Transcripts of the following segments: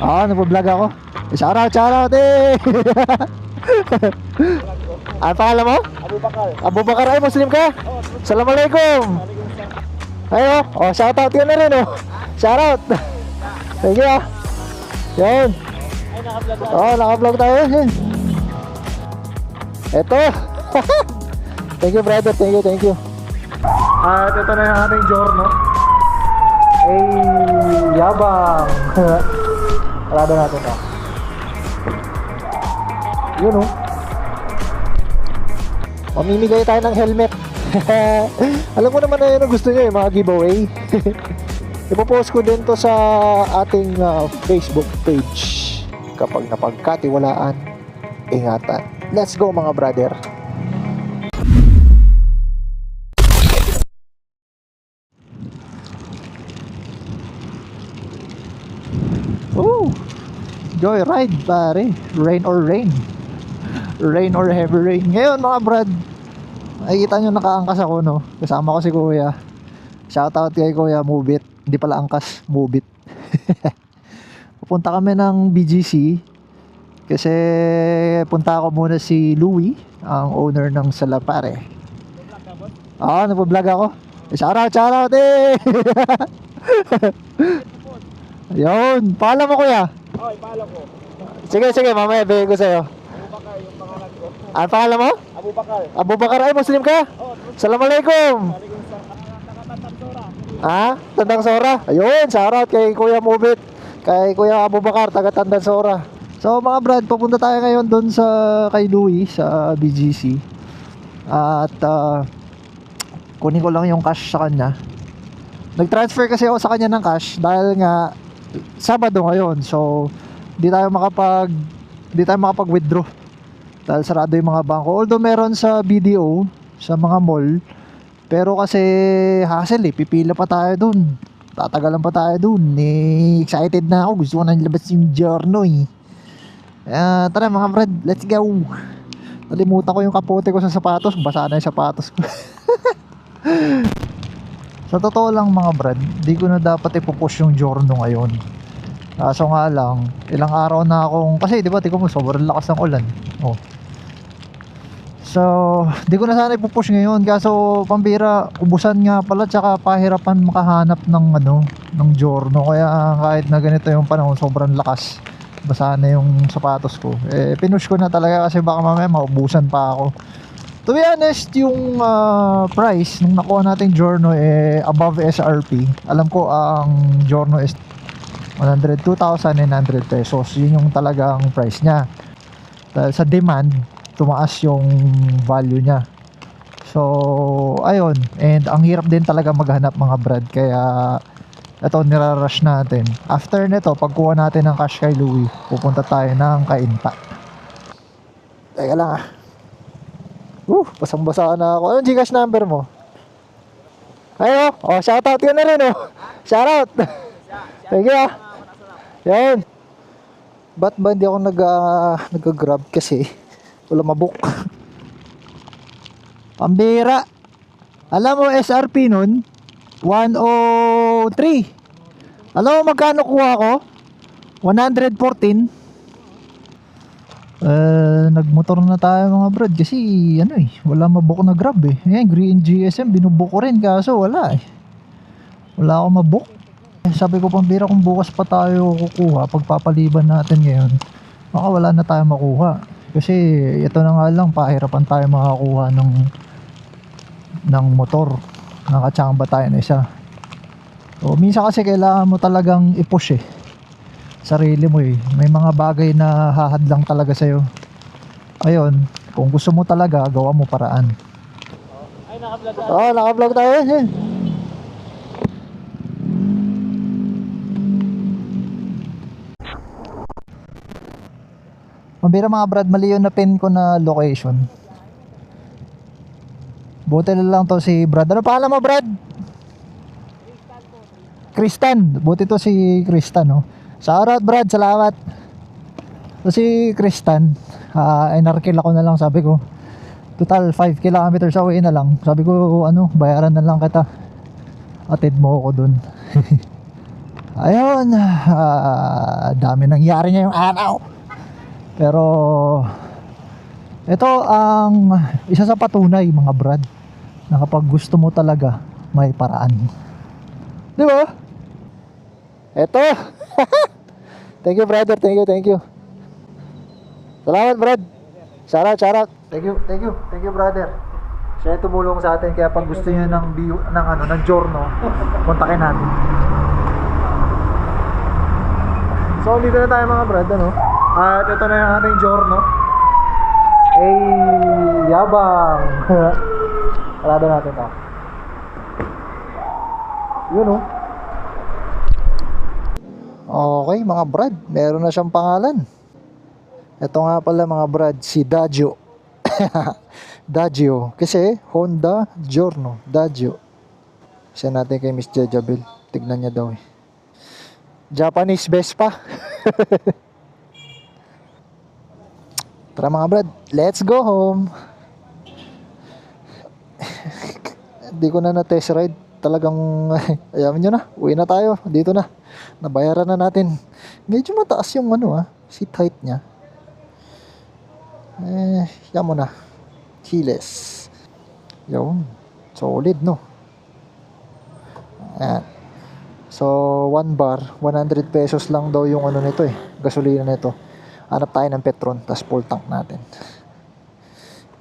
Oo, nagpo-vlog ako. Shout out, shout out eh! Ano pangalan mo? Abu Bakar. Abu Bakar ay Muslim ka? Oh, Assalamualaikum. Ayo, oh, shout out yun na rin oh. Shout out. Thank you ah. Yan. ay naka-vlog na. Oh, naka-vlog tayo. Ito. thank you brother, thank you, thank you. At ito na yung ating giorno. Ay, yabang. Parada natin to. Yun oh. Mamimigay tayo ng helmet. Alam ko naman na yun ang gusto nyo eh, mga giveaway. Ipopost ko din to sa ating uh, Facebook page. Kapag napagkatiwalaan, ingatan. Let's go mga brother. Joyride pare. Rain or rain. Rain or heavy rain. Ngayon mga brad, nakikita nyo nakaangkas ako no. Kasama ko si kuya. Shoutout kay kuya Mubit. Hindi pala angkas, Mubit. Pupunta kami ng BGC kasi punta ako muna si Louie, ang owner ng Salapare. Vlog ka, boss? Oo, nagpo-vlog ako. Shoutout, shoutout eh! Yun, paalam mo kuya. Oh, ipaalam ko. Sige, sige, mamaya bigay ko sa'yo. Abu Bakar yung pangalan ko. Ano pangalan mo? Abu Bakar. Abu Bakar ay Muslim ka? Oh, Assalamualaikum. Sora. Ha? Tandang Sora. Ayun, shoutout kay Kuya Mubit. Kay Kuya Abu Bakar, taga Tandang Sora. So mga brad, papunta tayo ngayon doon sa kay Louie sa BGC. At ah, kunin ko lang yung cash sa kanya. Nag-transfer kasi ako sa kanya ng cash dahil nga Sabado ngayon. So, di tayo makapag di tayo makapag-withdraw. Dahil sarado yung mga bangko. Although meron sa BDO, sa mga mall, pero kasi hassle eh, pipila pa tayo dun. Tatagalan pa tayo dun. Eh, excited na ako. Gusto ko na ilabas yung journal eh. Kaya tara mga brad, let's go. Nalimutan ko yung kapote ko sa sapatos. Basa na yung sapatos ko. sa totoo lang mga brad, di ko na dapat ipupush yung journal ngayon. Kaso nga lang, ilang araw na akong, kasi di ba, tingnan mo, sobrang lakas ng ulan. Oh. So, di ko na sana ipupush ngayon kaso pambira, ubusan nga pala tsaka pahirapan makahanap ng ano, ng giorno kaya kahit na ganito yung panahon, sobrang lakas. Basa na yung sapatos ko. Eh pinush ko na talaga kasi baka mamaya maubusan pa ako. To be honest, yung ah, price nung nakuha nating giorno eh above SRP. Alam ko ang giorno is 102,900 pesos. Yun yung talagang price niya. Dahil sa demand, tumaas yung value niya. So, ayun. And ang hirap din talaga maghanap mga brad. Kaya, ito, nirarush natin. After nito, pagkuha natin ng cash kay Louie, pupunta tayo ng Kainta. Teka lang ah. Uh, basang-basa na ako. Anong Gcash number mo? Ayo, oh, shoutout ka na rin oh. Shoutout. Thank you ah. Yan. Ba't ba hindi ako nag, ah, nag-grab kasi wala mabook. Pambira. Alam mo SRP nun 103. Alam mo magkano kuha ko? 114. Eh, nagmotor na tayo mga brad kasi ano eh, wala mabook na grab eh. Ayan, Green GSM, binubook ko rin kaso wala eh. Wala ako mabook. Eh, Sabi ko pambira kung bukas pa tayo kukuha, pagpapaliban natin ngayon, baka wala na tayo makuha. Kasi ito na nga lang, pahirapan tayo makakuha ng ng motor. Nakachamba tayo na isa. So, minsan kasi kailangan mo talagang i-push eh. Sarili mo eh. May mga bagay na hahadlang talaga sa'yo. Ayun, kung gusto mo talaga, gawa mo paraan. Ay, naka-vlog ka. Oo, oh, naka-vlog tayo. Eh. Mabira mga brad, mali yun na pin ko na location. Buti na lang to si Brad. Ano pangalan mo Brad? Kristan. Buti to si Kristan, no? Shoutout Brad, salamat. To si Kristan, ah inarkil ako na lang sabi ko. Total 5 kilometers away na lang. Sabi ko, ano, bayaran na lang kita. Atid mo ako dun. Ayun, ah, dami nangyari ngayong araw. Pero ito ang isa sa patunay mga brad na kapag gusto mo talaga may paraan. Di ba? Ito. thank you brother, thank you, thank you. Salamat brad. Shout out. Thank you, thank you, thank you brother. Siya tumulong sa atin kaya pag gusto niyo ng view ng ano ng giorno, kontakin natin. So, dito na tayo mga brad, ano? At ito na yung ating giorno. Ay, yabang! Parado natin to. Yun, oh. Okay, mga brad. Meron na siyang pangalan. Ito nga pala mga brad, si Dagio. Dagio. Kasi Honda Giorno. Dagio. Siya natin kay Miss Jejabel. Tignan niya daw eh. Japanese Vespa. Tara mga brad, let's go home. Hindi ko na na-test ride. Talagang, ayaw nyo na, uwi na tayo. Dito na. Nabayaran na natin. Medyo mataas yung ano ah, seat height niya. Eh, yan mo na. Keyless. Yun. Solid, no? Ayan. So, one bar, 100 pesos lang daw yung ano nito eh. Gasolina nito. Hanap tayo ng Petron, tas full tank natin.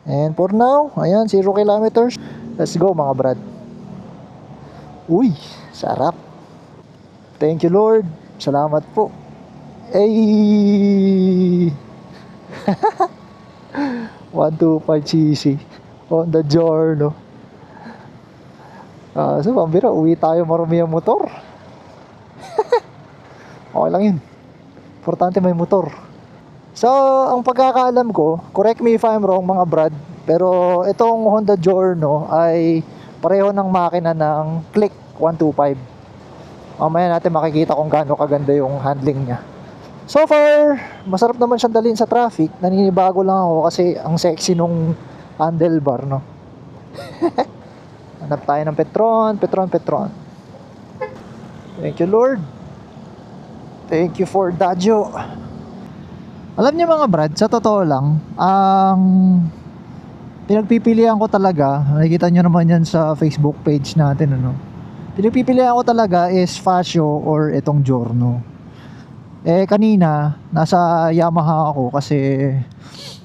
And for now, ayan, 0 kilometers. Let's go mga brad. Uy, sarap. Thank you Lord. Salamat po. Ay! 125 cc on the giorno. Ah, so pambira, uwi tayo marumi ang motor. okay lang yun. Importante may motor. So, ang pagkakaalam ko, correct me if I'm wrong mga brad, pero itong Honda Giorno ay pareho ng makina ng Click 125. Mamaya natin makikita kung gaano kaganda yung handling niya. So far, masarap naman siyang dalhin sa traffic. Naninibago lang ako kasi ang sexy nung handlebar, no? Hanap tayo ng Petron, Petron, Petron. Thank you, Lord. Thank you for Dajo. Alam niyo mga brad, sa totoo lang, ang pinagpipilian ko talaga, nakikita niyo naman yan sa Facebook page natin, ano? Pinagpipilian ko talaga is Fascio or itong Giorno. Eh kanina, nasa Yamaha ako kasi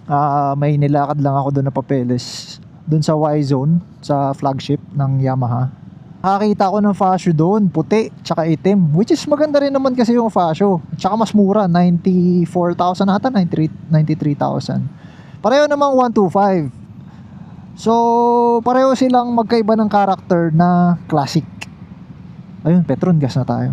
ah, may nilakad lang ako doon na papeles. Doon sa Y-Zone, sa flagship ng Yamaha. Nakakita ko ng Fascio doon, puti, tsaka itim. Which is maganda rin naman kasi yung Fascio. Tsaka mas mura, 94,000 ata, 93 93,000. Pareho namang 125. So, pareho silang magkaiba ng character na classic. Ayun, Petron gas na tayo.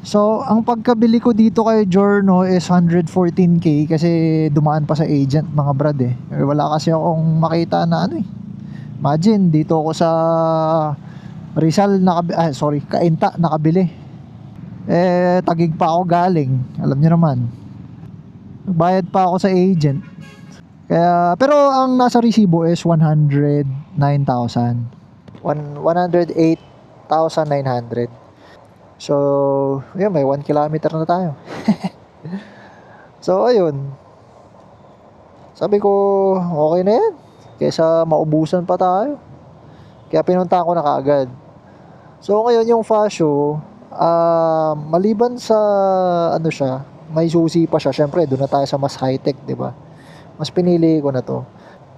So, ang pagkabili ko dito kay Giorno is 114k kasi dumaan pa sa agent mga brad eh. Eh, Wala kasi akong makita na ano eh. Imagine, dito ako sa Rizal nakabi ah, sorry, Kainta nakabili. Eh, tagig pa ako galing. Alam niyo naman. Bayad pa ako sa agent. Kaya, pero ang nasa resibo is 109,000. One- 108,900. So, yun, may 1 kilometer na tayo. so, ayun. Sabi ko, okay na yan. Kesa maubusan pa tayo. Kaya pinunta ko na kaagad. So, ngayon yung Fascio, ah, maliban sa, ano siya, may susi pa siya. Siyempre, doon na tayo sa mas high-tech, di ba? Mas pinili ko na to.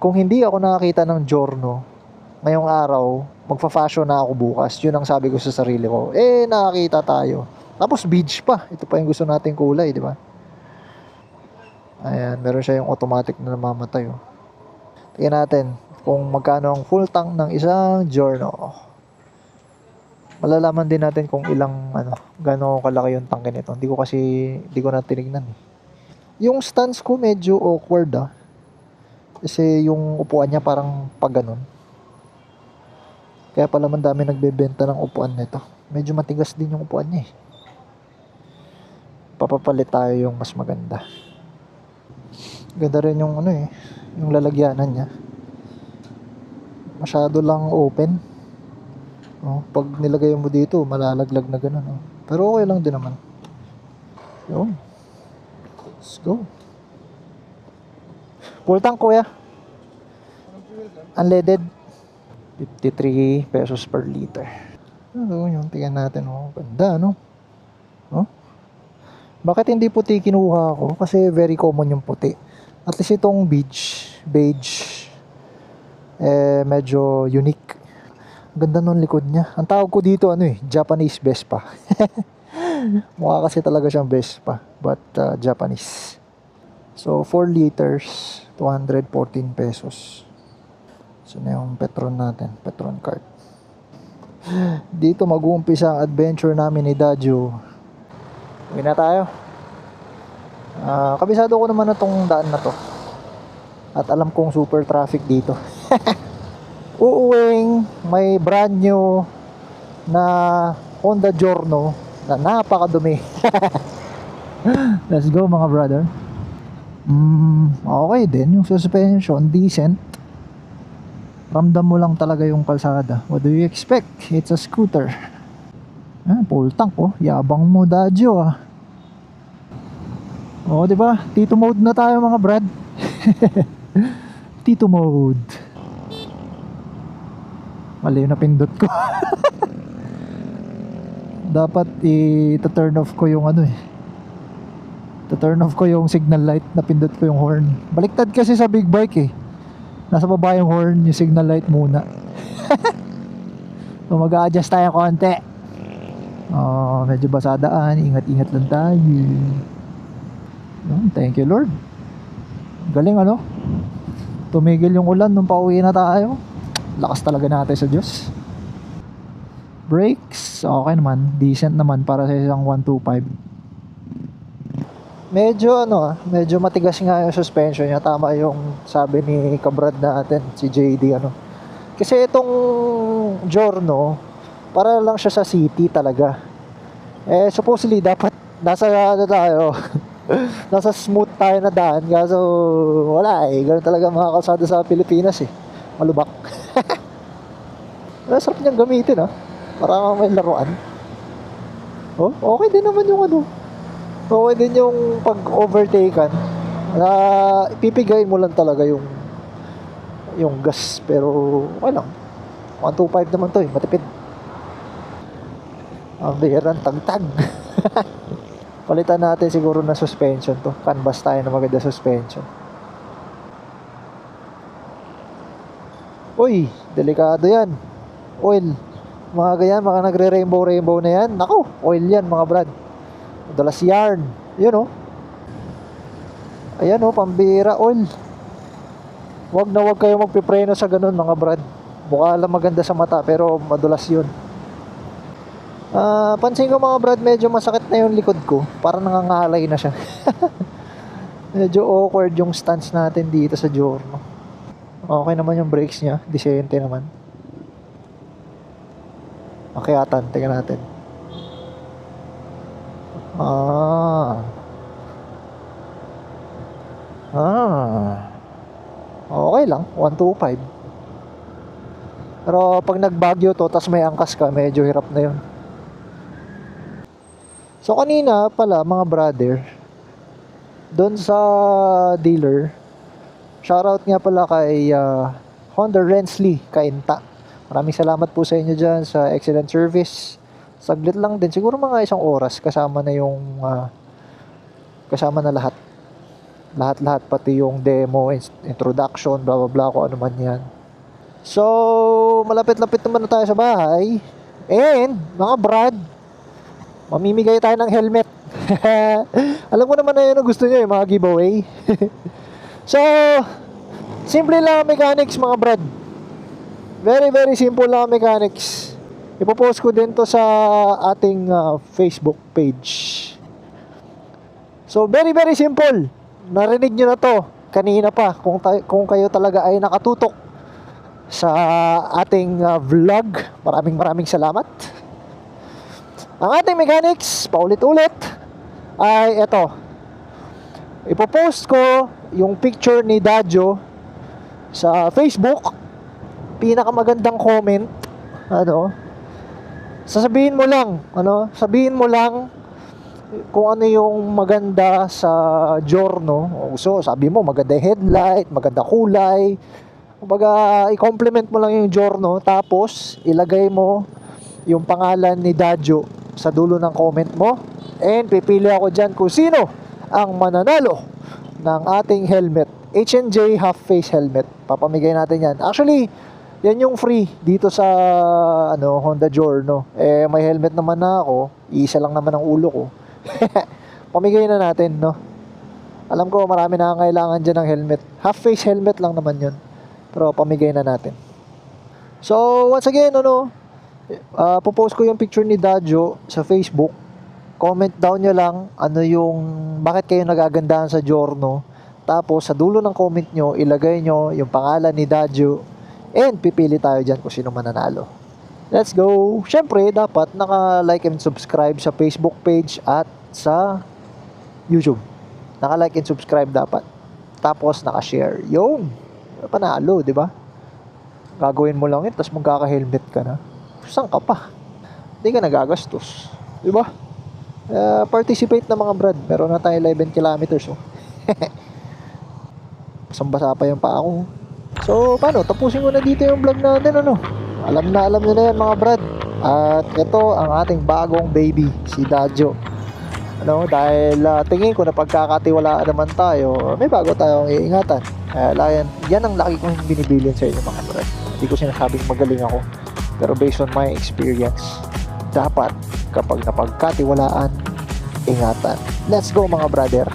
Kung hindi ako nakakita ng Giorno, ngayong araw, magfa-fashion na ako bukas. Yun ang sabi ko sa sarili ko. Eh, nakakita tayo. Tapos beach pa. Ito pa yung gusto nating kulay, di ba? Ayan, meron siya yung automatic na namamatay. Oh. Tingnan natin kung magkano ang full tank ng isang Giorno. Malalaman din natin kung ilang, ano, gano'ng kalaki yung tanke nito. Hindi ko kasi, hindi ko na tinignan. Eh. Yung stance ko medyo awkward ah. Kasi yung upuan niya parang pag ganun. Kaya pala man dami nagbebenta ng upuan nito. Medyo matigas din yung upuan niya eh. Papapalit tayo yung mas maganda. Ganda rin yung ano eh, yung lalagyanan niya. Masyado lang open. Oh, pag nilagay mo dito, malalaglag na ganun. Oh. Pero okay lang din naman. Yun. Let's go. Full tank kuya. Unleaded. 53 pesos per liter. Ano yun? Tingnan natin. Oh. Ganda, no? Oh? Bakit hindi puti kinuha ko? Kasi very common yung puti. At least itong beige, beige, eh, medyo unique. Ganda nung likod niya. Ang tawag ko dito, ano eh, Japanese Vespa. Mukha kasi talaga siyang Vespa, but uh, Japanese. So, 4 liters, 214 pesos. So, na yung Petron natin, Petron card. Dito mag-uumpisa ang adventure namin ni Dadjo. Uwi na tayo. Ah, kabisado ko naman na daan na to. At alam kong super traffic dito. Uuwing may brand new na Honda Giorno na napakadumi. Let's go mga brother. Mm, okay din yung suspension, decent. Ramdam mo lang talaga yung kalsada. What do you expect? It's a scooter. Ah, full tank oh. Yabang mo Dadjo ah. Oo, di ba? Tito mode na tayo mga brad. Tito mode. Mali yung napindot ko. Dapat i-turn off ko yung ano eh. turn off ko yung signal light, napindot ko yung horn. Baliktad kasi sa big bike eh. Nasa baba yung horn, yung signal light muna. so mag-a-adjust tayo konti. Oh, medyo basadaan, ingat-ingat lang tayo. Thank you Lord. Galing ano? Tumigil yung ulan nung pauwi na tayo. Lakas talaga natin sa Diyos. Brakes, okay naman. Decent naman para sa isang 125. Medyo ano medyo matigas nga yung suspension niya. Tama yung sabi ni kabrad natin, si JD ano. Kasi itong Giorno, para lang siya sa city talaga. Eh supposedly dapat nasa ano tayo, nasa smooth tayo na daan kaso wala eh ganun talaga mga kalsada sa Pilipinas eh malubak Ang sarap niyang gamitin ah para may laruan oh okay din naman yung ano okay din yung pag overtaken na ipipigayin mo lang talaga yung yung gas pero okay lang 125 naman to eh matipid ang bihiran tagtag Palitan natin siguro na suspension to. Canvas tayo na maganda suspension. Uy, delikado yan. Oil. Mga ganyan, mga nagre-rainbow-rainbow na yan. Nako, oil yan mga brad. Madalas yarn. Yun oh. Ayan oh, pambira oil. Wag na wag kayo magpipreno sa ganun mga brad. Mukha lang maganda sa mata pero madulas yun. Ah, pansin ko mga brad, medyo masakit na yung likod ko. Parang nangangalay na siya. medyo awkward yung stance natin dito sa Giorno. Okay naman yung brakes niya. Decente naman. Akyatan, tingnan natin. Ah. Ah. Okay lang, 125. Pero pag nagbagyo to, tas may angkas ka, medyo hirap na yun. So kanina pala mga brother, doon sa dealer, shoutout nga pala kay ah, Honda Rensley Kainta. Maraming salamat po sa inyo dyan sa excellent service. Saglit lang din, siguro mga isang oras kasama na yung ah, kasama na lahat. Lahat-lahat pati yung demo, introduction, blah blah blah kung ano man yan. So, malapit-lapit naman na tayo sa bahay. And, mga brad, mamimigay tayo ng helmet. Alam ko naman na yun ang gusto nyo, yung mga giveaway. so, simple lang ang mechanics mga brad. Very, very simple lang ang mechanics. Ipopost ko din to sa ating uh, Facebook page. So, very, very simple. Narinig nyo na to kanina pa kung, kung kayo talaga ay nakatutok sa ating uh, vlog. Maraming maraming salamat. Ang ating mechanics, paulit-ulit, ay ito. Ipopost ko yung picture ni Dadjo sa Facebook. Pinakamagandang comment, ano, sasabihin mo lang, ano, sabihin mo lang kung ano yung maganda sa Giorno. So, sabi mo, maganda yung headlight, maganda kulay. Kumbaga, i-compliment mo lang yung Giorno, tapos ilagay mo yung pangalan ni Dadjo sa dulo ng comment mo. And pipili ako dyan kung sino ang mananalo ng ating helmet. H&J half face helmet. Papamigay natin yan. Actually, yan yung free dito sa ano Honda Giorno. Eh may helmet naman na ako, isa lang naman ang ulo ko. Pamigay na natin, no. Alam ko marami na kailangan diyan ng helmet. Half face helmet lang naman 'yun. Pero pamigay na natin. So, once again, ano, uh, popost ko yung picture ni Dadjo sa Facebook. Comment down nyo lang ano yung bakit kayo nagagandahan sa Giorno. Tapos sa dulo ng comment nyo, ilagay nyo yung pangalan ni Dadjo and pipili tayo dyan kung sino mananalo. Let's go! Siyempre, dapat naka-like and subscribe sa Facebook page at sa YouTube. Naka-like and subscribe dapat. Tapos naka-share. Yung panalo, di ba? Gagawin mo lang yun, tapos magkaka-helmet ka na. Saan ka pa? Hindi ka nagagastos. Di ba? Uh, participate na mga brad. Meron na tayo 11 kilometers. Oh. Basang-basa pa yung paa ko. So, paano? Tapusin ko na dito yung vlog natin, ano? Alam na alam nyo na yan, mga brad. At ito ang ating bagong baby, si Dadjo. Ano, dahil ah, tingin ko na pagkakatiwalaan naman tayo, may bago tayong iingatan. Kaya yan, yan ang laki kong binibilin sa inyo, mga brad. Hindi ko sinasabing magaling ako. Pero based on my experience, dapat kapag napagkatiwalaan, ingatan. Let's go, mga brother.